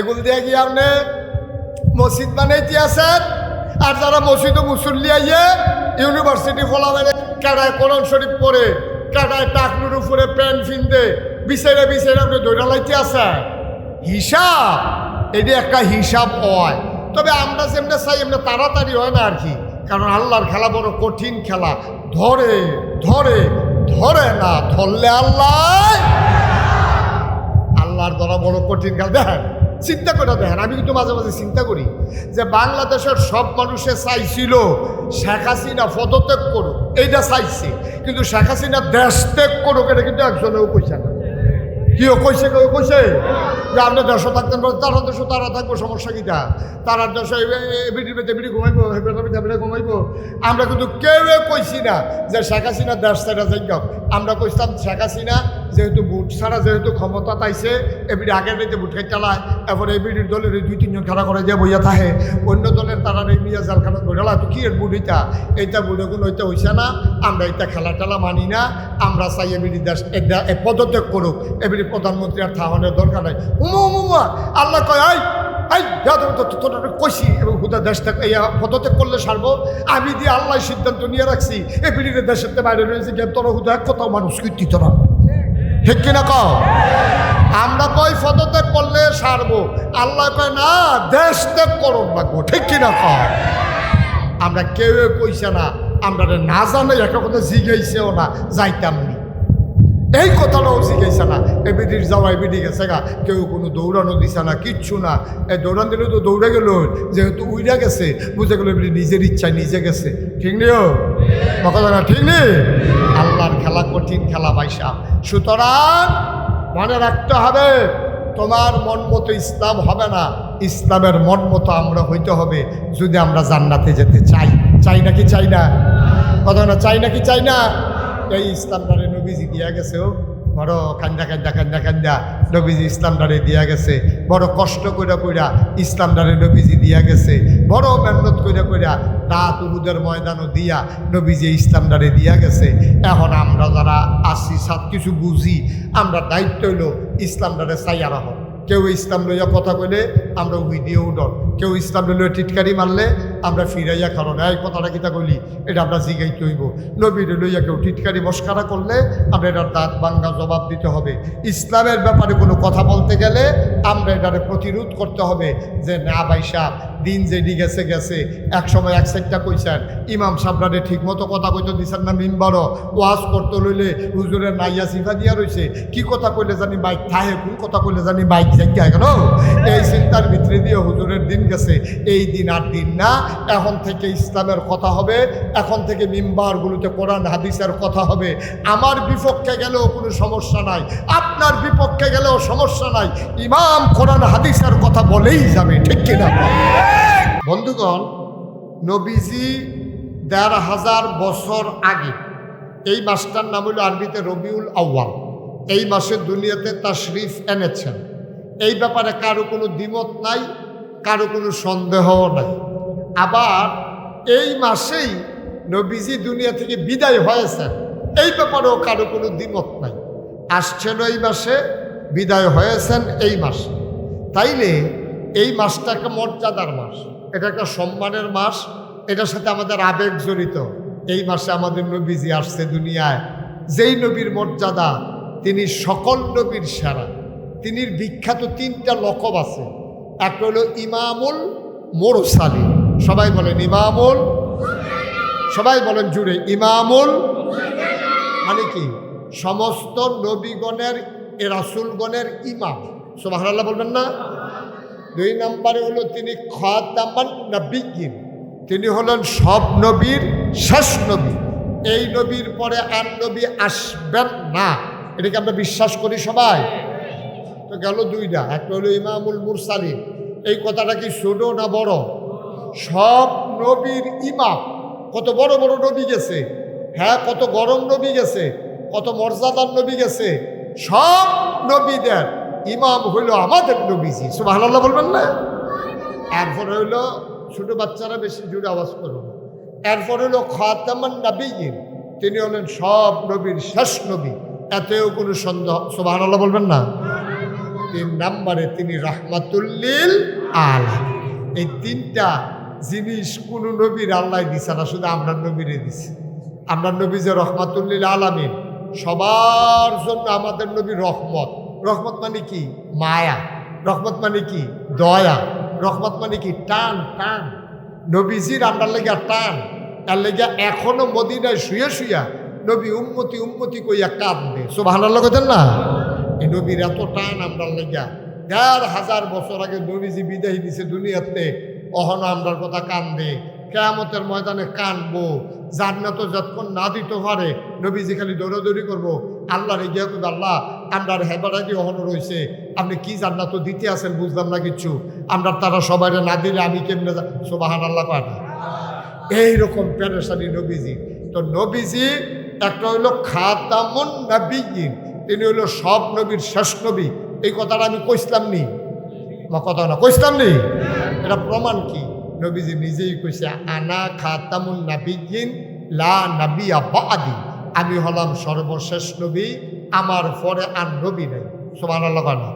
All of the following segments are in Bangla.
এগুলো দিয়ে গিয়ে আপনি মসজিদ বানাইতে আছেন আর যারা মসজিদ মুসল্লি আইয়ে ইউনিভার্সিটি ফলামেন কাটায় কোরআন শরীফ পরে কাটায় টাকনুর উপরে প্যান্ট ফিনতে বিছাইরা বিছাইরা আপনি দৌড়া লাইতে হিসাব, এটি একটা হিসাব হয়। তবে আমরা যেমনি চাই, এমনি তাড়াতাড়ি হয় না আর কি। কারণ আল্লাহর খেলা বড় কঠিন খেলা। ধরে ধরে ধরে না, ধরলে আল্লাহ, আল্লাহর দ্বারা বড় কঠিন কাল দেখেন চিন্তা করে দেখেন আমি কিন্তু মাঝে মাঝে চিন্তা করি যে বাংলাদেশের সব মানুষে চাইছিল শেখ হাসিনা পদত্যাগ করুক, এইটা চাইছে। কিন্তু শেখ হাসিনা দেশ ত্যাগ করুক, এটা কিন্তু একজনেও কইছে না। কিও কইছে কেউ কইছে? যে আপনি দেশে থাকতেন তারা দেশে তারা থাকব, সমস্যা কিটা তারা দেশে এবিডি পেতে এবিডি ঘুমাইবো হেবিডি ঘুমাইবো। আমরা কিন্তু কেউ কইছি না যে শেখ হাসিনা দেশ ছাড়া যাই। আমরা কইতাম শেখ হাসিনা যেহেতু বুট ছাড়া যেহেতু ক্ষমতা তাইছে এবিডি আগের রাইতে ভোট খাই চালায়, এরপরে এবিডির দলের দুই তিনজন খেলা করে যে বইয়া থাকে, অন্য দলের তারা মিয়া জালখানা ঘোরালা তো কি এর বুট এটা এইটা বুড়ে কোনো ওইটা হইছে না, আমরা এটা খেলা টেলা মানি না, আমরা চাই এবিডি দেশ এ- এ পদত্যাগ করুক। এবিডি প্রধানমন্ত্রী আর থামানোর দরকার নাই। উমা উমা আল্লাহ কয় আই এই তোর কইছি, এবং হুদা দেশ থেকে এই পদত্যাগ করলে সারবো। আমি দিয়ে আল্লাহ সিদ্ধান্ত নিয়ে রাখছি এবিডির দেশের বাইরে রয়েছে যে তোর হুদা কোথাও মানুষ কীর্তি তোরা ঠিক কিনা কও? আমরা কই পদত্যাগ করলে সারবো? আল্লাহ কয়, না, দেশ ত্যাগ করুন লাগবো। ঠিক কিনা কও? আমরা কেউ কইছে না, আমরা না জানাই একটা কথা জিগাইছেও না, যাইতাম নি। এই কথাটাও শিখাইছে না। এবিডির যাওয়া এবিডি গেছে গা। কেউ কোনো দৌড়ানো দিছে না, কিচ্ছু না। এই দৌড়ান দিলে তো দৌড়ে গেল, যেহেতু উইরা গেছে, বুঝে গেল এবিডি নিজের ইচ্ছায় নিজে গেছে। ঠিক নেই কথা না, ঠিক নেই আল্লাহর খেলা কঠিন খেলা বাইসা সুতরাং মনে রাখতে হবে, তোমার মন মতো ইসলাম হবে না। ইসলামের মন মতো আমরা হইতে হবে যদি আমরা জান্নাতে যেতে চাই। চাই নাকি চাই না? কথা না, চাই নাকি চাই না? এই ইসলামটারে নবীজি দিয়া গেছে ও। বড় কান্দা কান্দা কান্দা কান্দা, নবীজি ইসলামটারে দিয়া গেছে। বড় কষ্ট কইরা কইরা ইসলামটারে নবীজি দিয়া গেছে। বড় মেহনত কইরা কইরা রাত উহুদের ময়দানও দিয়া নবীজি ইসলামটারে দিয়া গেছে। এখন আমরা যারা আসি সব কিছু বুঝি, আমরা দায়িত্ব হইল ইসলামটারে চাইয়া রাখো। কেউ ইসলাম লইয়া কথা কইলে আমরা উই দিয়ে উডন কেউ ইসলাম লইয়া টিটকারি মারলে আমরা ফিরাইয়া কারণ এই কথাটা কিতা কইলি? এটা আমরা জিগাইতে হইব। নবীর লইয়া কেউ টিটকারি, মস্কারা করলে আমরা এটার দাঁত বাঙ্গা জবাব দিতে হবে। ইসলামের ব্যাপারে কোনো কথা বলতে গেলে আমরা এটারে প্রতিরোধ করতে হবে যে, না ভাই সাহ দিন যেডি গেছে গেছে। এক সময় এক সাইডটা কইছেন, ইমাম সাবরারে ঠিক মতো কথা কইতে দিছেন না মিম্বারও। ওয়াজ করতে লইলে হুজুরের নাইয়া সিফা দিয়া রইছে। কি কথা কইলে জানি বাইক থাহে, কোন কথা কইলে জানি বাইক জায়গা গেল এই চিন্তার ভিতরে দিয়ে হুজুরের দিন গেছে। এই দিন আর দিন না এখন থেকে ইসলামের কথা হবে, এখন থেকে মিম্বারগুলোতে কোরআন, হাদিসের কথা হবে। আমার বিপক্ষে গেলেও কোনো সমস্যা নাই, আপনার বিপক্ষে গেলেও সমস্যা নাই। ইমাম কোরআন, হাদিসের কথা বলেই যাবে, ঠিক কিনা বন্ধুগণ, নবীজি দেড় হাজার বছর আগে, এই মাসটার নাম হলো আরবিতে রবিউল আউ্য়াল। এই মাসে দুনিয়াতে তাশরিফ এনেছেন। এই ব্যাপারে কারও কোনো দ্বিমত নাই, কারও কোনো সন্দেহও নাই। আবার এই মাসেই নবীজি দুনিয়া থেকে বিদায় হয়েছেন। এই ব্যাপারেও কারও কোনো দ্বিমত নাই। আসছেন এই মাসে, বিদায় হয়েছেন এই মাসে। তাইলে এই মাসটা একটা মর্যাদার মাস। এটা একটা সম্মানের মাস। এটার সাথে আমাদের আবেগ জড়িত। এই মাসে আমাদের নবীজি আসছে দুনিয়ায়। যেই নবীর মর্যাদা, তিনি সকল নবীর সেরা। তিনি বিখ্যাত তিনটা লকব আছে। একটা হলো ইমামুল মোরসালি সবাই বলেন ইমামুল সবাই বলেন জুড়ে ইমামুল মানে কি? সমস্ত নবীগণের, এ রাসুলগণের ইমাম। সোভারাল্লাহ বলবেন না? দুই নম্বরে হলো তিনি খাতামান নবীন তিনি হলেন সব নবীর শেষ নবী। এই নবীর পরে আর নবী আসবেন না। এটাকে আমরা বিশ্বাস করি সবাই। তো গেল দুইটা। একটা হলো ইমামুল মুরসালিম এই কথাটা কি ছোট না বড়? সব নবীর ইমাম কত বড় বড় নবী গেছে। হ্যাঁ কত গরম নবী গেছে। কত মর্যাদার নবী গেছে। সব নবীদের ইমাম হইল আমাদের নবীজি। সুবাহ বলবেন না? এরপর হইল ছোট বাচ্চারা বেশি জুড়ে আওয়াজ করবে না। এরপর হইল খাতামান নবীন তিনি হলেন সব নবীর শেষ নবী। এতেও কোনো সন্দেহ সুবাহ বলবেন না? তিন নাম্বারে তিনি রহমাতুল্লিল আলা এই তিনটা জিনিস কোন নবীর আল্লাহ দিছে না, শুধু আমরা নবীরে দিছে। আমরা নবী যে রহমাতুল্লিল আলামিন, সবার জন্য আমাদের নবী রহমত। রহমত মানে কি? মায়া। রহমত মানে কি? দয়া। রহমত মানে কি? টান টান। নবীজির আমরা লেগা টান। তার লেগা এখনও মদিনায় শুয়ে শুয়া নবী উন্মতি উন্মতি কইয়া কাঁদবে সব ভালো কইতেন না? এই নবীর এত টান আমরা লেগা। দেড় হাজার বছর আগে নবীজি বিদায় দিছে দুনিয়াতে। অহন আমরার কথা কান্দে কেয়ামতের ময়দানে কানবো। জান্নাত যতক্ষণ না দিতে পারে, নবীজি খালি দৌড়াদৌড়ি করব। আল্লাহ রে গিয়া কইবে আল্লাহ, আমরার হেবারাজি অহন রয়েছে। আপনি কি জান্নাত দিতে আছেন বুঝলাম না কিচ্ছু আমরা তারা সবাই না দিলে আমি কেমনে সোবাহান আল্লাহ পাঠা এইরকম প্যারেশানি নবীজি। তো নবীজি একটা হইল খাতামুন নবীন তিনি হইল সব নবীর শেষ নবী। এই কথাটা আমি কইসলাম নি। বা কথা না কইসলাম নি? এটা প্রমাণ কি? নবীজি নিজেই কইছে, আনা খাতামুন নাবিয়িন লা নাবিয়া বাদি। আমি হলাম সর্বশেষ নবী, আমার পরে আর নবী নাই। সুবহানাল্লাহ না?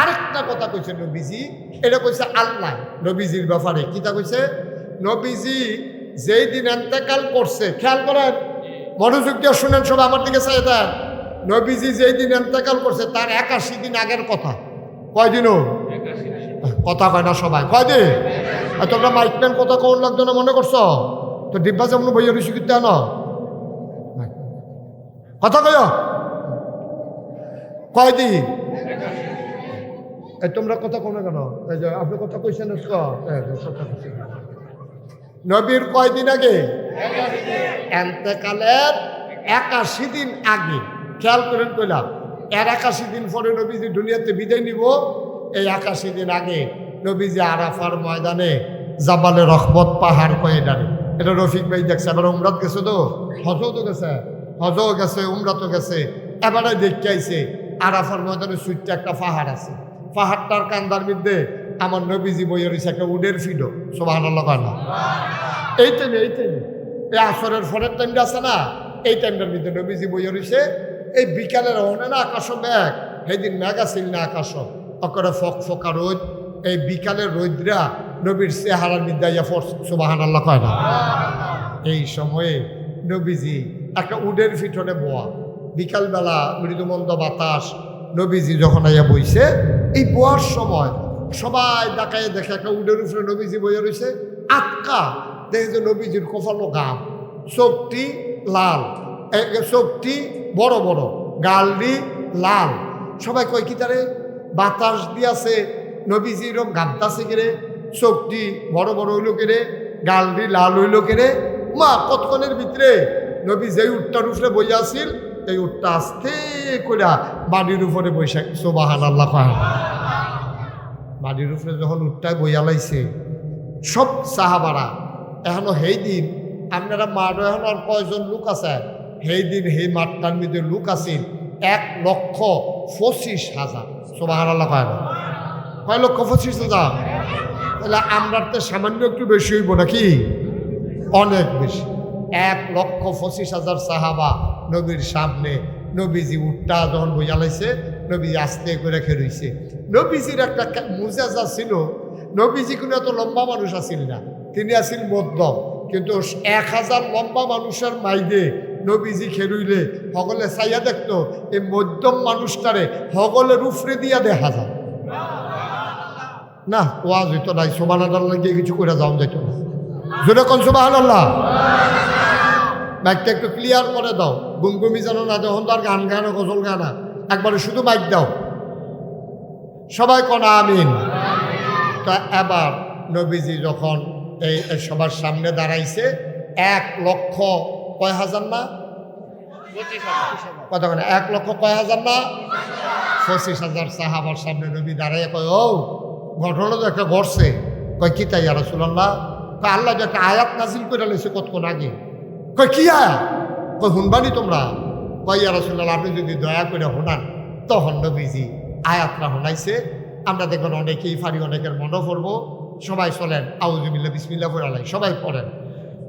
আরেকটা কথা কইছে নবীজি, এটা কইছে আল্লাহ। নবীজির ব্যাপারে কিতা কইছে? নবীজি যেই দিন এন্তেকাল করছে, খেয়াল করেন, মনোযোগ দিয়ে শুনেন সব আমার দিকে চাই দেন। নবীজি যেই দিন এন্তেকাল করছে, তার একাশি দিন আগের কথা। কয়দিনও? কথা কয় না সবাই। কয়দিন আর তোমরা মাইক মাইকম্যান কথা কোন লাগতো না, মনে করছ? তো ডিব্বা যেমন বইয়া রয়েছি কিন্তু না কথা কয় কয়দিন এই তোমরা কথা কোনো কেন? এই যে আপনি কথা কইছেন। নবীর কয়দিন আগে? এন্তেকালের একাশি দিন আগে। খেয়াল করেন কইলাম এর একাশি দিন পরে নবীজি দুনিয়াতে বিদায় নিব। এই একাশি দিন আগে নবীজি আরাফার ময়দানে জাবালে রহমত পাহাড় কয়ে ডারে এটা রফিক ভাই দেখছে, এবার উমরাত গেছে তো? হজও তো গেছে, হজও গেছে, উমরাতও গেছে। এবারে দেখতে আইছে, আরাফার ময়দানে সুইটটা একটা পাহাড় আছে। পাহাড়টার কান্দার মধ্যে আমার নবীজি বইয়ের রয়েছে একটা উডের ফিডো সোবাহ না? এই টাইমে এই টাইমে এই আসরের ফরের টাইমটা আছে না? এই টাইমটার মধ্যে নবীজি বইয়া রয়েছে, এই বিকালের অনে না আকাশ মেঘ, সেদিন আসিল না আকাশ অকরে ফক ফকা রোদ, এই বিকালের রোদরা নবীর চেহারার মধ্যে ইয়া ফর সুবাহান আল্লাহ কয় না? এই সময়ে নবীজি একটা উডের ফিটনে বোয়া। বিকালবেলা মৃদুমন্দ বাতাস নবীজি যখন আইয়া বইছে, এই বোয়ার সময় সবাই ডাকায় দেখে একটা উডের উপরে নবীজি বইয়া রয়েছে আটকা দেখে যে নবীজির কপালো গাম চোখটি লাল চোখটি বড় বড়, গালটি লাল। সবাই কয়, কি তারে? বাতাস দিয়াছে, নবীজি এরকম গাবতাছে কেরে, চোখটি বড় বড় হইল কেরে, গালটি লাল হইল কেরে। মা, কতক্ষণের ভিতরে? নবী যেই উঠটার উপরে বইয়া আছিল এই উঠটা আস্তে করে বাড়ির উপরে বৈশা সোবাহান আল্লাহ বাড়ির উপরে যখন উঠটায় বইয়া লাইছে, সব সাহাবারা, এখনও সেই দিন, আপনারা মাঠ এখন আর কয়জন লোক আছে? সেই দিন সেই মাঠটার মধ্যে লোক আছিল, এক লক্ষ পঁচিশ হাজার। সোবাহান আল্লাহ কয় না? কয় লক্ষ পঁচিশ হাজার। তাহলে আমরা তো সামান্য একটু বেশি হইব নাকি? অনেক বেশি। এক লক্ষ পঁচিশ হাজার সাহাবা নবীর সামনে নবীজি উঠটা যখন বইয়া লাইছে নবীজি আস্তে করে খেরইছে নবীজির একটা মুজাজা ছিল। নবীজি কোনো এত লম্বা মানুষ আছিল না। তিনি আছিল মধ্যম। কিন্তু এক হাজার লম্বা মানুষের মাইদে নবীজি খেরুইলে সকলে চাইয়া দেখতো, এই মধ্যম মানুষটারে সকলের উফরে দিয়া দেখা যায়। না ওয়াজ হইতো নাই সোমান আল্লাহ গিয়ে কিছু করে যাওয়া যেত না। জোরে কোন সোমান আল্লাহ মাইকটা একটু ক্লিয়ার করে দাও, গুমগুমি জানো না যখন তার গান গানো গজল গানা একবারে শুধু মাইক দাও। সবাই কনা আমিন। তা এবার নবীজি যখন এই সবার সামনে দাঁড়াইছে, এক লক্ষ কয় হাজার না? কত মানে এক লক্ষ কয় হাজার না? পঁচিশ হাজার সাহাবার সামনে নবী দাঁড়াইয়া কয় ও ঘটনা তো একটা ঘটছে। কয়, কি তাই আর সুলাল্লাহ কয়, আল্লাহ যে একটা আয়াত নাজিল করে লেছে কতক্ষণ আগে। কয়, কি আয়াত? কয় শুনবানি তোমরা? কয়, ইয়া রাসূলুল্লাহ, আপনি যদি দয়া করে শোনান তখন নবীজি আয়াতটা শোনাইছে আমরা দেখবেন অনেকেই ফারি অনেকের মনে পড়ব। সবাই চলেন আউজুবিল্লা বিসমিল্লা পড়ালাই সবাই পড়েন।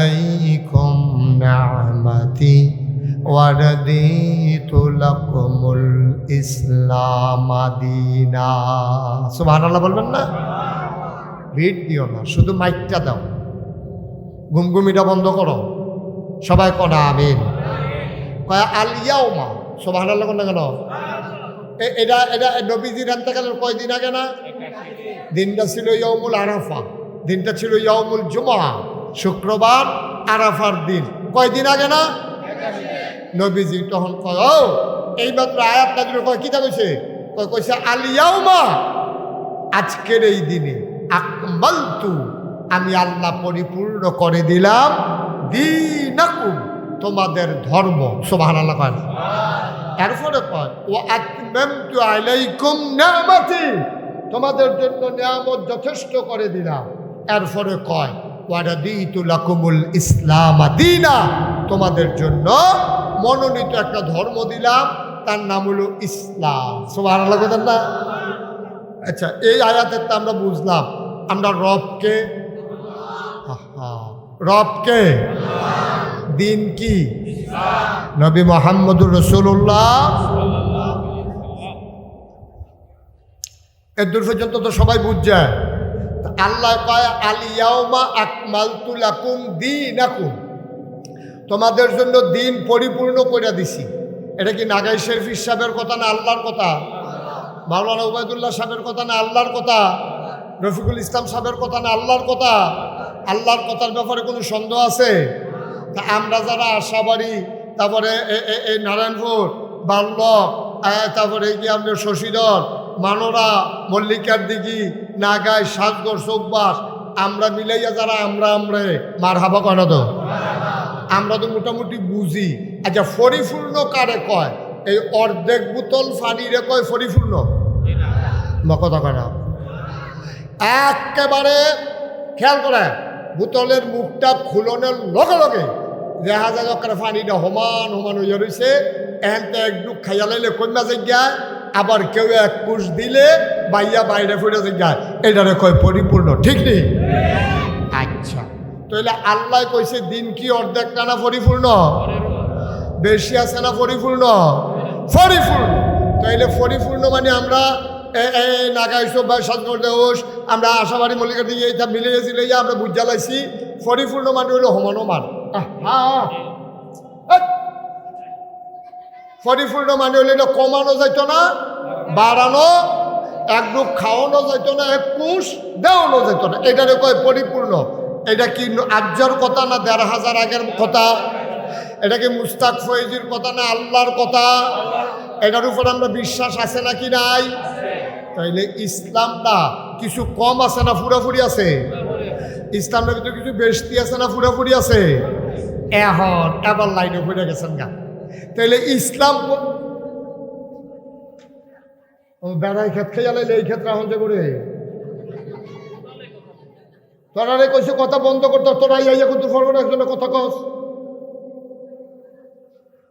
عليكم نعمتي ورديت لكم الإسلام دينا سبحان الله বলবেন না ভিড় দিও না শুধু মাইকটা দাও গুমগুমিটা বন্ধ করো সবাই কনা আমিন কয় আলিয়াও মা সোভান আল্লাহ কোন কেন এ- এটা এটা নবীজির আনতেকালের কয়দিন আগে না দিনটা ছিল ইয়মুল আরাফা দিনটা ছিল ইয়মুল জুমা শুক্রবার আরাফার দিন। কয়দিন আগে না? নবীজি তখন কয় এইমাত্র আয়াত নাজিল কয় কিতা কইছে? কয়, কইছে আলিয়াও মা আজকের এই দিনে আকমালতু, আমি আল্লাহ পরিপূর্ণ করে দিলাম দিনাকুম, তোমাদের ধর্ম। আল্লাহ কয় না। এরপরে কয়, ও আতমামতু আলাইকুম নিয়ামতি, তোমাদের জন্য নিয়ামত যথেষ্ট করে দিলাম। এরপরে কয় ওয়ারাদিতু লাকুমুল ইসলাম দিনা। তোমাদের জন্য মনোনীত একটা ধর্ম দিলাম, তার নাম হলো ইসলাম। সুবহানাল্লাহ কথা না? আচ্ছা এই আয়াতের তো আমরা বুঝলাম, আমরা রবকে রবকে? দিন কি? নবী মোহাম্মদুর রসুল্লাহ এদূর পর্যন্ত তো সবাই বুঝ তা আল্লাহ কয় আলিয়াউমা আকমালতু লাকুম দীনাকুম। তোমাদের জন্য দিন পরিপূর্ণ করে দিছি। এটা কি নাগাই শরীফ সাহেবের কথা না আল্লাহর কথা? মাওলানা উবায়দুল্লাহ সাহেবের কথা না আল্লাহর কথা? রফিকুল ইসলাম সাহেবের কথা না আল্লাহর কথা? আল্লাহর কথার ব্যাপারে কোনো সন্দেহ আছে? তা আমরা যারা আশাবাড়ি, তারপরে এই নারায়ণপুর বাল্লক তারপরে কি আমাদের শশীদল মানোরা মল্লিকার দিঘি নাগাই সাজগর চৌকবাস আমরা মিলাইয়া যারা, আমরা আমরা। মার হাবা কয় তো? আমরা তো মোটামুটি বুঝি। আচ্ছা পরিপূর্ণ কারে কয়? এই অর্ধেক বোতল ফানিরে কয় পরিপূর্ণ মা কথা কয় না। একেবারে খেয়াল করে, বোতলের মুখটা খুলনের লগে লগে দেখা যায় ফানিটা সমান সমান হয়ে রয়েছে এনতে একটু খাইয়া কন্যা জায়গায় আবার কেউ এক পুষ দিলে বাইয়া বাইরে ফুটে জায়গায় এটারে কয় পরিপূর্ণ ঠিক নেই? আচ্ছা। তাহলে আল্লাহ কইছে দিন কি অর্ধেক টানা পরিপূর্ণ? বেশি আছে না পরিপূর্ণ? পরিপূর্ণ। তাইলে পরিপূর্ণ মানে আমরা এ- এ নাগাই বা সদগর দেওস আমরা আশাবাড়ি মল্লিকার দিকে এটা মিলে গেছিল আমরা বুঝ জ্বালাইছি। পরিপূর্ণ মানে হলো সমানমান হ্যাঁ পরিপূর্ণ মানে হলো এটা কমানো যাইত না বাড়ানো এক খাওয়ানো যাইত না, এক কুশ দেওয়ানো যাইত না। এটারে কয় পরিপূর্ণ এটা কি আজ্জার কথা না দেড় হাজার আগের কথা? এটা কি মুস্তাক ফয়েজির কথা না আল্লাহর কথা? এটার উপর আমরা বিশ্বাস আছে নাকি নাই? তাইলে ইসলামটা কিছু কম আছে না পুরাপুরি আছে? ইসলামটা ভিতরে কিছু বেশতি আছে না পুরাপুরি আছে? এখন এবার লাইনে পড়ে গেছেন গা। তাইলে ইসলাম ক- বেড়াই ক্ষেত খেয়ে লাইলে এই ক্ষেত্রে এখন যে করে তোরা রে কইছে কথা বন্ধ করতে তোরা ইয়া কিন্তু ফরওয়ার্ড একজনের কথা কস।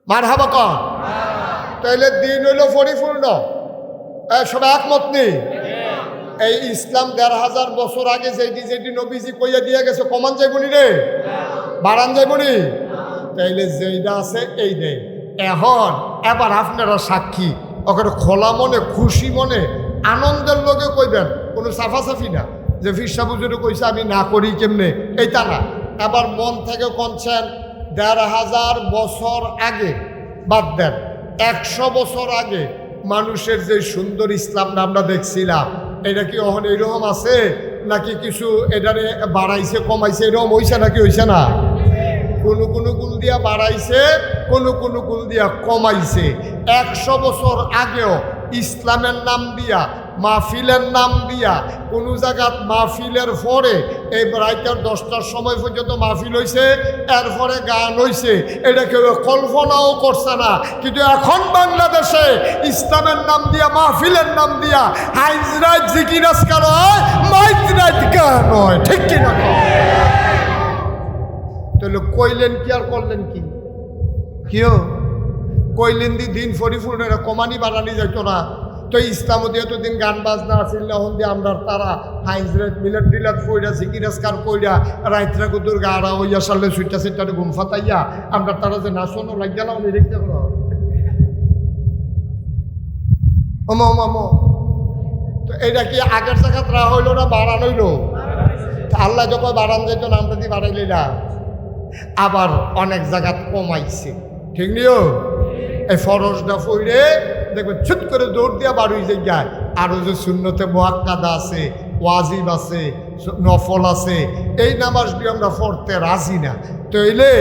মার হাবা কর তাইলে দিন হইল পরিপূর্ণ। এ, সবাই একমত নেই এই ইসলাম দেড় হাজার বছর আগে যেটি যেটি নবীজি কইয়া দিয়ে গেছে কমান যাইবনি রে? বাড়ান যাইবনি তাইলে যেইটা আছে এই নেই এখন এবার আপনারা সাক্ষী। ওখানে খোলা মনে, খুশি মনে, আনন্দের লোকে কইবেন, কোনো সাফাসাফি না। যে ফিরসা বুজুরে কইছে, আমি না করি কেমনে? এইটা না। এবার মন থেকে কনছেন, দেড় হাজার বছর আগে বাদ দেন। একশো বছর আগে মানুষের যে সুন্দর ইসলামটা আমরা দেখছিলাম, এটা কি এখন এইরকম আছে? নাকি কিছু এটারে বাড়াইছে, কমাইছে, এরকম হইছে নাকি হইছে না? কোনো কোনো গুল দিয়া বাড়াইছে, কোনো কোনো গুল দিয়া কমাইছে। একশো বছর আগেও ইসলামের নাম দিয়া, মাহফিলের নাম দিয়া, কোনো জায়গাত মাহফিলের পরে এই রাইতের দশটার সময় পর্যন্ত মাহফিল হয়েছে এরপরে গান হয়েছে এটা কেউ কল্পনাও করছে না। কিন্তু এখন বাংলাদেশে ইসলামের নাম দিয়া, মাহফিলের নাম দিয়া, হাইজ রাত জিকির আজকার হয়, মাইজ রাত গান হয়? ঠিক কিনা? তাহলে কইলেন কি আর করলেন কি? কিও? কইলেন দি, দিন ফরিফুল কমানি বাড়ানি যাইতো না। তো ইসলাম দিয়ে তো দিন গান বাজনা আসিল না হন দিয়ে আমরা তারা হাইজ রাত মিলাদ টিলাদ কইরা সিকিরাসকার কইরা, রাইতরা কুতুর গাড়া হইয়া সালে সুইটা সেটারে ঘুম ফাতাইয়া আমরা তারা যে নাচনও লাগ গেলাম আমি দেখতে ওমা ওমা ওমা। তো এটা কি আগের জায়গা রা হইল না বাড়ান হইল আল্লাহ যখন বাড়ান যেত না, আমরা দিয়ে বাড়াইলি না আবার অনেক জায়গা কমাইছে। ঠিক নিও? এই ফরজটা ফইরে দেখবেন ছুট করে দৌড় দিয়া বাড়ুই যায়। আরও যে শূন্যতে মোয়াক্কাদা আছে, ওয়াজিব আছে, নফল আছে, এই নামাজটি আমরা পড়তে রাজি না। তৈলে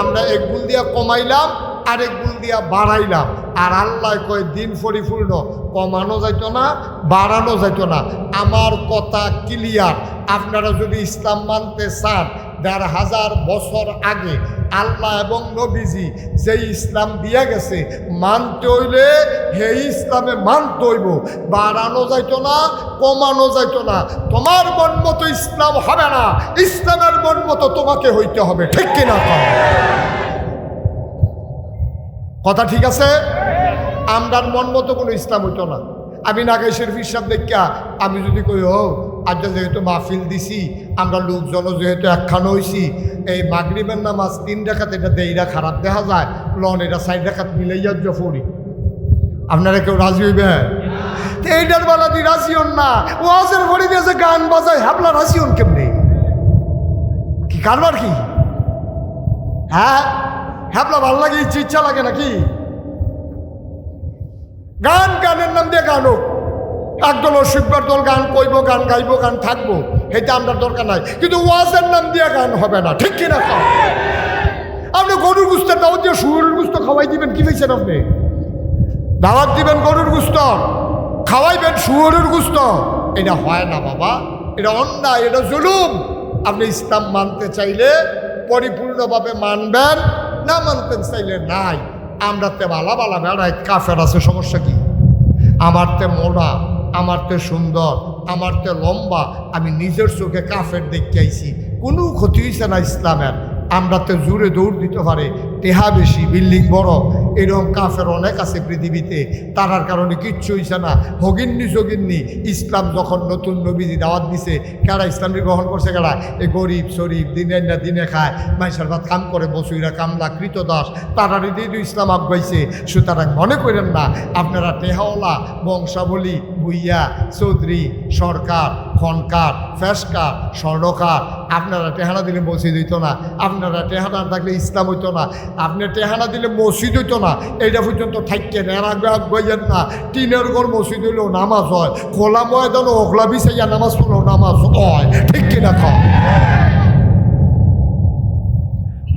আমরা এক গুল দিয়া কমাইলাম আরেক গুল দিয়া বাড়াইলাম। আর আল্লাহ কয়, দিন পরিপূর্ণ, কমানো যাইত না, বাড়ানো যাইত না। আমার কথা ক্লিয়ার আপনারা যদি ইসলাম মানতে চান দেড় হাজার বছর আগে আল্লাহ এবং নবীজি যে ইসলাম দিয়া গেছে, মানতে হইলে হে ইসলামে মানতে হইব। বাড়ানো যাইত না, কমানো যাইত না। তোমার মন মতো ইসলাম হবে না। ইসলামের মন মতো তোমাকে হইতে হবে, ঠিক কিনা? কথা? ঠিক আছে? আমরার মন মতো কোনো ইসলাম হইতো না। আমি নাগাই শরীফ ইসলাম দেখা আমি যদি কই, ও আজ যেহেতু মাহফিল দিছি, আমরা লোকজনও যেহেতু একখানো হইছি, এই মাগরিবের নামাজ তিন রেখাত এটা দেইরা খারাপ দেখা যায়, লন এটা সাইড রেখাত মিলাইয়া পড়ি। আপনারা কেউ রাজি হইবে এইটার বেলা দি রাজি হন না, ওয়াজের ভরি দিয়ে যে গান বাজায়, হাবলা রাজি হন কেমনি? কি কারবার কি? হ্যাঁ? হ্যাবলা ভালো লাগে ইচ্ছা লাগে নাকি? গান, গানের নাম দিয়ে গান হোক। একদল অসুখবার দল গান কইব, গান গাইব, গান থাকব এটা আমরা দরকার নাই। কিন্তু ওয়াজের নাম দিয়ে গান হবে না, ঠিক কিনা? আপনি গরুর গুস্তের দাওয়াত দিয়ে শুয়োরের গুস্ত খাওয়াই দিবেন, কি পেয়েছেন আপনি? দাওয়াত দিবেন গরুর গুস্ত, খাওয়াইবেন শুয়োরের গুস্ত। এটা হয় না বাবা, এটা অন্যায়, এটা জুলুম। আপনি ইসলাম মানতে চাইলে পরিপূর্ণভাবে মানবেন, না মানতে চাইলে নাই। আমরা তে বালা বালা বেড়াই কাফের আছে, সমস্যা কি? আমার তে মোড়া। আমার তো সুন্দর আমার তো লম্বা, আমি নিজের চোখে কাফের দেখতে আইছি। কোনো ক্ষতি হয়েছে না ইসলামের। আমরা তো জোরে দৌড় দিতে পারে, টেহা বেশি, বিল্ডিং বড়। এরকম কাফের অনেক আছে পৃথিবীতে। তারার কারণে কিচ্ছু হইছে না। হগিন্নি সগিন্নি, ইসলাম যখন নতুন নবীজি দাওয়াত দিছে কারা ইসলামী গ্রহণ করছে কারা এই গরিব, শরীফ, দিনে না দিনে খায়। মাইসার ভাত কাম করে, বসুইরা কামলা, কৃতদাস। তারা হৃদয় ইসলাম আগাইছে সুতরাং মনে করেন না, আপনারা টেহাওলা, বংশাবলী ভুইয়া চৌধুরী, সরকার খনকার ফেসকার স্বর্ণকার আপনারা টেহানা দিলে মসজিদ হইতো না, আপনারা টেহানা থাকলে ইসলাম হইতো না, আপনি টেহানা দিলে মসজিদ হইতো না এইটা পর্যন্ত আগে আগাইয়েন না। টিনের ঘর মসজিদ হইলেও নামাজ হয়, খোলা ময়দানও ওখলা বিছাইয়া নামাজ পড়লেও নামাজ হয়, ঠিক কিনা? খাও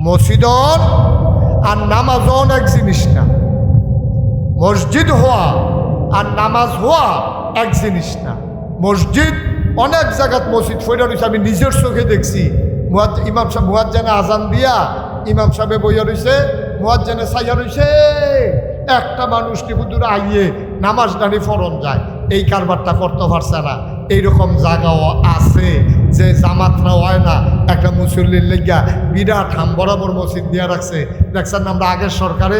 মসজিদন আর নামাজন এক জিনিস না। মসজিদ হওয়া আর নামাজ হওয়া এক জিনিস না। মসজিদ অনেক জায়গাত মসজিদ ফইরা রয়েছে আমি নিজের চোখে দেখছি। ইমাম সাহেব মুয়াজ্জানে আজান দিয়া ইমাম সাহেবে বইয়া রয়েছে মুয়াজ্জানে সাইয়া রয়েছে একটা মানুষ টিপুদুরে আইয়ে নামাজ দাঁড়ি ফরন যায়, এই কারবারটা করতে পারছে না। এইরকম জায়গাও আছে যে জামাতরা হয় না, একটা মুসল্লির লেগা বিরাট হাম বরাবর মসজিদ দিয়া রাখছে। দেখছেন আমরা আগের সরকারে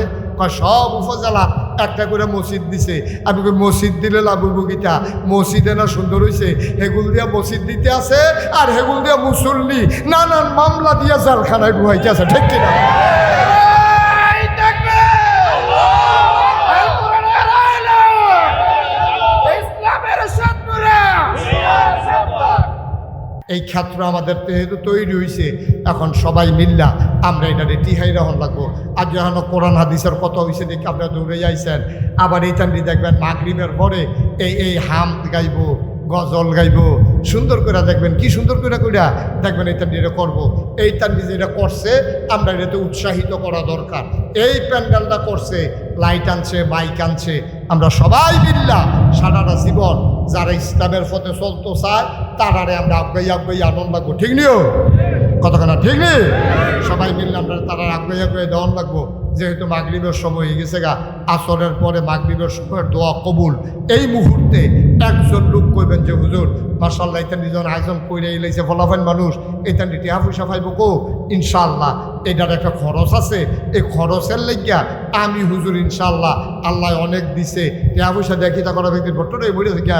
সব উপজেলা একটা করে মসজিদ দিছে। আমি মসজিদ দিলে লাভ বগিটা মসজিদে না সুন্দর হয়েছে হেগুল দিয়া মসজিদ দিতে আছে আর হেগুল দিয়া মুসল্লি নানান মামলা দিয়া জালখানায় গুহাইতে আছে, ঠিক কিনা এই দেখবে এই কোরআনের আলো ইসলামের সত্তরে এই ক্ষেত্র আমাদের যেহেতু তৈরি হয়েছে এখন সবাই মিল্লা আমরা এটারে টিহাই রহন লাগবো। আর যখন কোরআন হাদিসের কথা হয়েছে দেখি আপনারা দৌড়ে যাইছেন, আবার এই টান্ডি দেখবেন মাগরিবের পরে এই এই হাম গাইব, গজল গাইব, সুন্দর করে দেখবেন, কি সুন্দর করে কইরা দেখবেন এই টান্ডি এটা করব। এই টান্ডি যেটা করছে, আমরা এটাতে উৎসাহিত করা দরকার। এই প্যান্ডেলটা করছে, লাইট আনছে বাইক আনছে, আমরা সবাই মিল্লা সারাটা জীবন যারা ইসলামের পথে চলতে চায়, তারারে আমরা আগাই আগাই আনন্দ লাগবো। ঠিক নিও? কতক্ষণ ঠিক নেই সবাই মিললে আমরা তারা আগাই আগাই দেওয়ান লাগবো। যেহেতু মাগরিবের সময় হয়ে গেছে গা, আসরের পরে মাগরিবের সময় দোয়া কবুল। এই মুহূর্তে একজন লোক কইবেন যে, হুজুর মার্শাল্লাহ এটা নিজের আয়োজন করে এলাইছে ফলাফাইন মানুষ। এটা টিয়া পয়সা পাইব কো? ইনশাল্লাহ এটার একটা খরচ আছে। এই খরচের লাগিয়া আমি হুজুর ইনশাল্লাহ আল্লাহ অনেক দিছে। টিয়া পয়সা দেখি তা করা ব্যক্তির ভট্টরে বলে থেকে।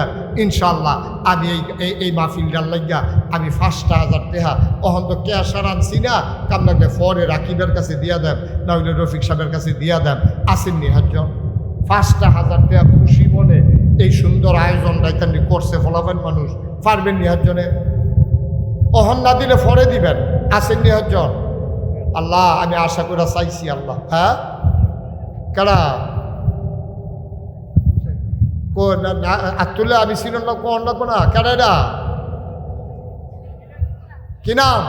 ইনশাল্লাহ আমি এই এই মাহফিলটার লাগিয়া আমি পাঁচটা হাজার টেহা অহন তো ক্যাশার আনছি না। কাম লাগলে ফরে রাকিবের কাছে দিয়া দেন না হইলে রফিক সাহেবের কাছে দিয়া দেন আসেননি হাজন পাঁচটা হাজার টাকা খুশি মনে এই সুন্দর আয়োজনটা এখানে করছে ফলাফেন মানুষ। পারবেন নিহাজনে অহন না দিলে ফরে দিবেন। আসেন নিহাজন আল্লাহ আমি আশা করে চাইছি আল্লাহ। হ্যাঁ? কারা কো না না আতুলে আমি ছিল না কোন না কোনা? এটা? কি নাম?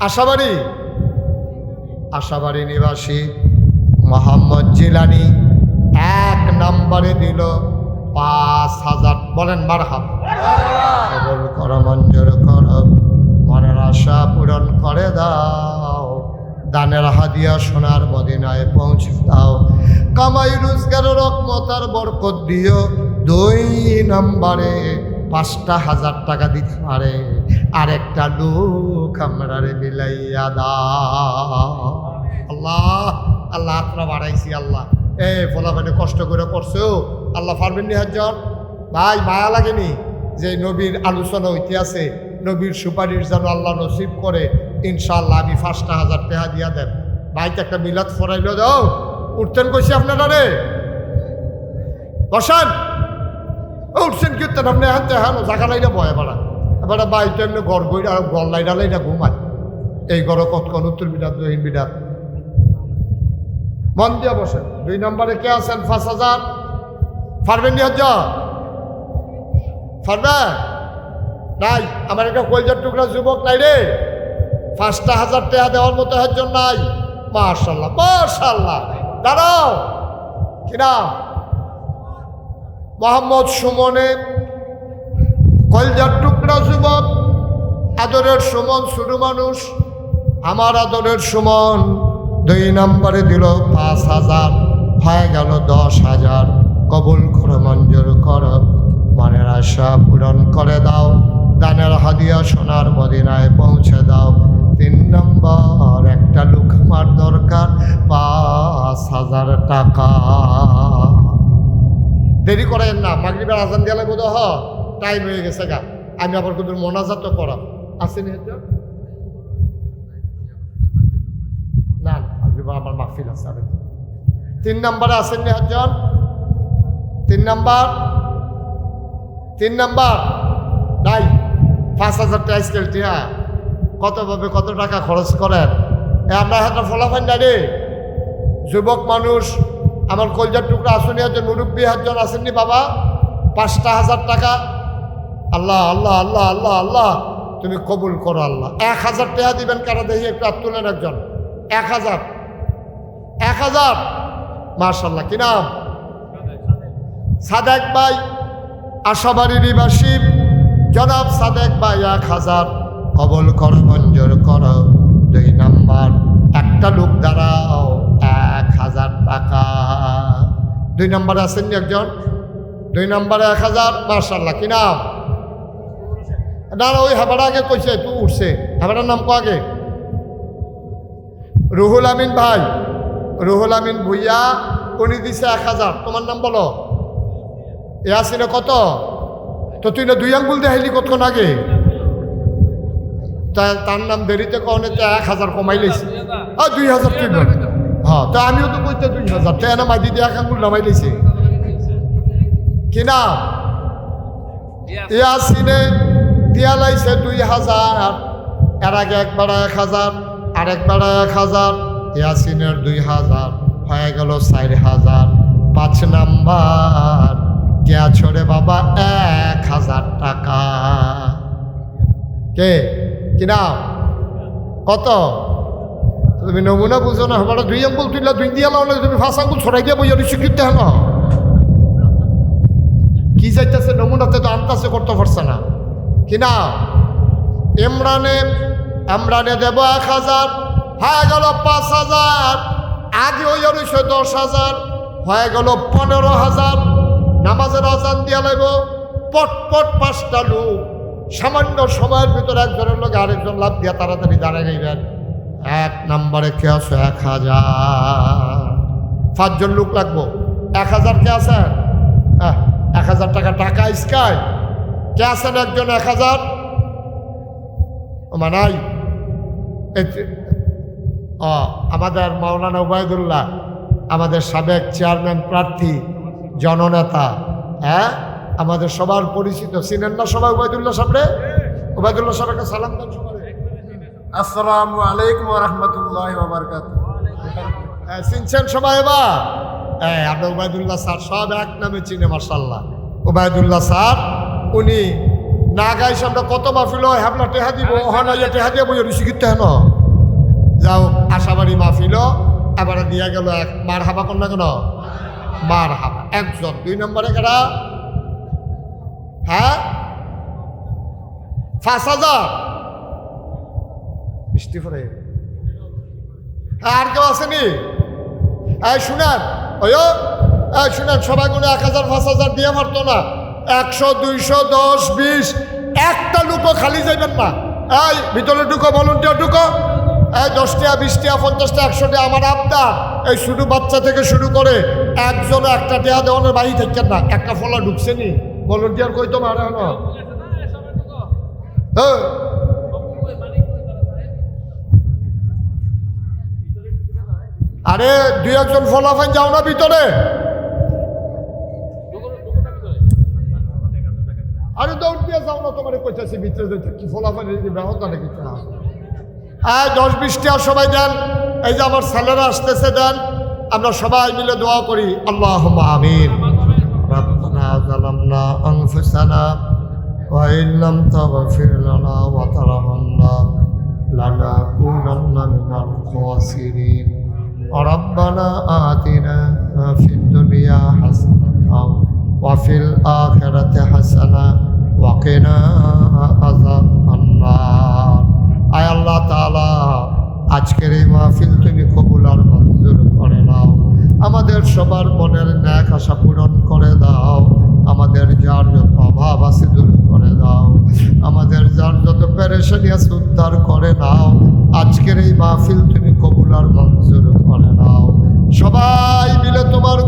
আশাবাড়ি? আশাবাড়ি নিবাসী মোহাম্মদ জিলানি এক নম্বরে দিল পাঁচ হাজার। বলেন কবল কর মঞ্জুর কর। মনের আশা পূরণ করে দাও। দানের হাদিয়া সোনার মদিনায় পৌঁছে দাও। কামাই রোজগার রকমতার বরকত দিও। দুই নম্বরে পাঁচটা হাজার টাকা দিতে পারে। আরেকটা লোক আমরা রে মিলাইয়া দাও। আল্লাহ আল্লাহ আপনারা বাড়াইছি, আল্লাহ। এ ফলাফানে কষ্ট করে করছ আল্লাহ পারবেন নি হাজন ভাই, মায়া লাগেনি? যে নবীর আলোচনা হইতে আছে নবীর সুপারিশ যেন আল্লাহ নসিব করে ইনশাল্লাহ আমি পাঁচটা হাজার টাকা দিয়া দেন ভাইকে একটা মিলাদ ফরাইল দাও। উঠতেন কইছি আপনারা রে? বসান। উঠছেন কীর্তন আপনি তো এখন জাগা লাইনা বয় বাড়া এবার বাইটা এমনি গড় গই আর গল লাইনা লাইনা ঘুমায়। এই গড় কতক্ষণ উত্তর বিরাট দক্ষিণ বিরাট মন দিয়ে বসেন। দুই নম্বরে কে আছেন? পাঁচ হাজার। পারবেন নি হজ্জা? পারবে নাই, আমার একটা কলজার টুকরা যুবক নাই রে। পাঁচটা হাজার টাকা দেওয়ার মতো হজ্জন নাই। মার্শাল্লাহ মার্শাল্লাহ দাঁড়াও। কিনা মোহাম্মদ সুমনে। কলজার টুকরা যুবক, আদরের সুমন শুরু মানুষ। আমার আদরের সুমন দুই নম্বরে দিল পাঁচ হাজার, হয়ে গেল দশ হাজার। কবুল করে, মঞ্জুর কর। মনের আশা পূরণ করে দাও। দানের হাদিয়া সোনার মদিনায় পৌঁছে দাও। তিন নম্বর, একটা লোক আমার দরকার, পাঁচ হাজার টাকা। দেরি করেন না, মাগরিবের আজান গেলে বোধ হ। টাইম হয়ে গেছে গা। আমি আবার কিন্তু মোনাজাত করা আসেনি না আমার মাহফিল আছে দিন। তিন নম্বরে আসেননি একজন তিন নাম্বার? তিন নাম্বার? নাই। পাঁচ হাজার টাকা স্কেল টিয়া কতভাবে কত টাকা খরচ করেন? এ, আমরা হাতে ফলাফান জানি। যুবক মানুষ, আমার কলজার টুকরা আসুনি হচ্ছে মুরব্বী, একজন আসেননি বাবা, পাঁচটা হাজার টাকা। আল্লাহ আল্লাহ আল্লাহ আল্লাহ আল্লাহ, তুমি কবুল করো আল্লাহ। এক হাজার টাকা দিবেন কারা দেখি একটু হাত তুলেন একজন। এক হাজার। এক হাজার। মার্শাল্লাহ কি নাম? সাদেক ভাই। আশাবাড়ি নিবাসী। জনাব সাদেক ভাই, এক হাজার কবল কর, মঞ্জুর কর। দুই নাম্বার, একটা লোক দাঁড়াও, এক হাজার টাকা। দুই নম্বরে আসেননি একজন? দুই নম্বরে এক হাজার, মার্শাল্লাহ, কি নাম? না ওই হাবাড়া আগে কইছে তুই উঠছে। হাবাড়ার নাম কো আগে? রুহুল আমিন ভাই। রুহুল আমিন ভুইয়া, উনি দিছে এক হাজার। তোমার নাম বলো। এ আসিনে কত? তো তুই না দুই আঙ্গুল দেখাইলি কতক্ষণ আগে? তার নাম দেরিতে কনে তো এক হাজার কমাই লেছি আর দুই হাজার তুই হ্যাঁ তা আমিও তো কইতে দুই হাজার। তো এনে মাই দিদি এক আঙ্গুল নামাই লেছি কিনা ইয়াসিনে। দিয়া লাইছে দুই হাজার এর আগে একবার এক হাজার আর একবার এক হাজার। ইয়াসিনের দুই হাজার হয়ে গেল চার হাজার। পাঁচ নাম্বার। কেয়া ছড়ে বাবা এক হাজার টাকা। কে? কিনা কত? তুমি নমুনা বুঝো না হবার দুই আঙ্গুল তুইলা দুই দিয়া লাও তুমি ফাঁস আঙ্গুল ছড়াই দিয়া বইয়া স্বীকৃতি হ্যাঁ কি চাইতেছে নমুনাতে তো আনতাছে করতে পারছে না। কিনা ইমরানে ইমরানে দেব এক হাজার, হয়ে গেল পাঁচ হাজার, আগে ওই দশ হাজার, হয়ে গেল পনেরো হাজার। নামাজের আজান দিয়া লাগব পট পট পাঁচটা লোক, সামান্য সময়ের ভিতরে একজনের লোক আরেকজন লাভ দিয়া তাড়াতাড়ি দাঁড়ায় নেবেন এক নম্বরে কে আছে? এক হাজার। পাঁচজন লোক লাগবো। এক হাজার কে আছেন এক হাজার টাকা টাকা স্কাই কে আছেন একজন এক হাজার? মানাই আমাদের মাওলানা উবায়দুল্লাহ আমাদের সাবেক চেয়ারম্যান প্রার্থী জননেতা হ্যাঁ? আমাদের সবার পরিচিত। চিনেন না সবাই উবায়দুল্লাহ সামনে উবায়দুল্লাহ সাহেবকে সালাম দেন সবাই আসসালামু আলাইকুম রহমতুল্লাহ হ্যাঁ, চিনছেন সবাই এবার? হ্যাঁ আমরা উবায়দুল্লাহ স্যার সব এক নামে চিনে মার্শাল্লাহ উবায়দুল্লাহ স্যার উনি না গাইছে আমরা কত মাহফিল হয় হাবলা টেহা দিব ওখানে যে টেহা দিয়ে বই ঋষি কীর্তে হেন? যাও আশাবাড়ি মাহফিল এবারে দিয়া গেল এক মার হাবা কন্যা কেন? মার হাবা একজন, দুই নম্বরে কেনা হ্যাঁ? পাঁচ হাজার। বৃষ্টি পরে। আর কেউ আসেনি? এই শুনেন ওই এই শুনেন, সবাই কোনো এক হাজার, পাঁচ হাজার দিয়ে পারতো না। একশো, দুইশো, দশ, বিশ, একটা লুকো খালি যাইবেন না। এই, ভিতরে ঢুকো ভলেন্টিয়ার ঢুকো। এই দশটা বিশটা পঞ্চাশটা একশোটা আমার আবদার। এই শুধু বাচ্চা থেকে শুরু করে একজন একটা টেহা দেওয়ানোর বাড়ি থাকছেন না, একটা ফলা ঢুকছে নি। ভলেন্টিয়ার কই তো মারা হলো হ্যাঁ। আরে, দুই একজন ফলাফান যাও না ভিতরে। আরে, দৌড় দিয়ে যাও না তোমার, কইতেছি ভিতরে যাইতে, কি ফলাফান ব্যবস্থা নাকি হ্যাঁ দশ বিশটা সবাই দেন, এই যে আমার ছেলেরা আসতেছে, দেন। আমরা সবাই মিলে দোয়া করি আল্লাহ আমিন ربنا ظلمنا أنفسنا وإن لم تغفر لنا وترحمنا لنكونن من الخاسرين ربنا آتنا في الدنيا حسنة وفي الآخرة حسنة وقنا عذاب النار আয় আল্লাহ তাআলা আজকের এই মাহফিল তুমি কবুল আর মঞ্জুর করে নাও। আমাদের সবার মনের ন্যাক আশা পূরণ করে দাও। আমাদের যার যত অভাব আছে দূর করে দাও। আমাদের যার যত প্যারেশানি আছে উদ্ধার করে নাও। আজকের এই মাহফিল তুমি কবুল আর মঞ্জুর করে নাও। সবাই মিলে তোমার